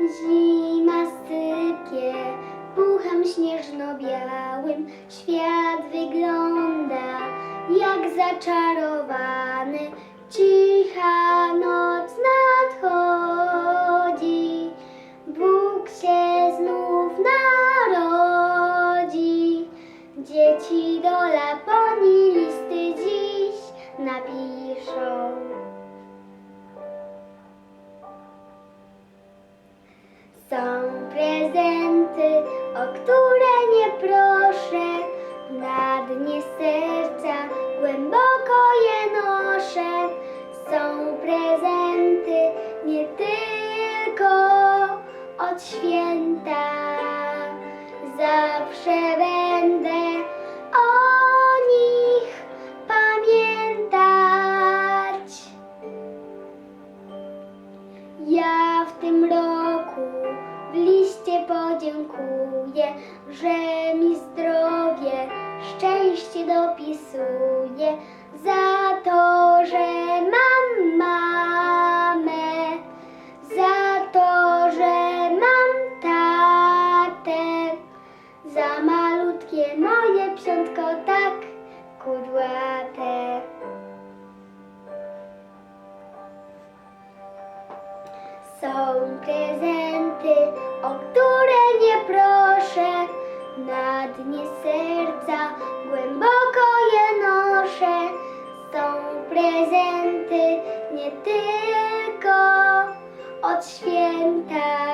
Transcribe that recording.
Zima sypie puchem śnieżno-białym. Świat wygląda jak zaczarowany. Cicha noc nadchodzi. Bóg się znów narodzi. Dzieci do Laponii listy dziś napiszą. Są prezenty, o które nie proszę, na dnie serca głęboko je noszę. Są prezenty nie tylko od święta, liście podziękuję, że mi zdrowie, szczęście dopisuje, za to, że mam mamę, za to, że mam tatę, za malutkie moje psiątko tak kudłate. Są prezenty, dnie serca głęboko je noszę. Są prezenty nie tylko od święta.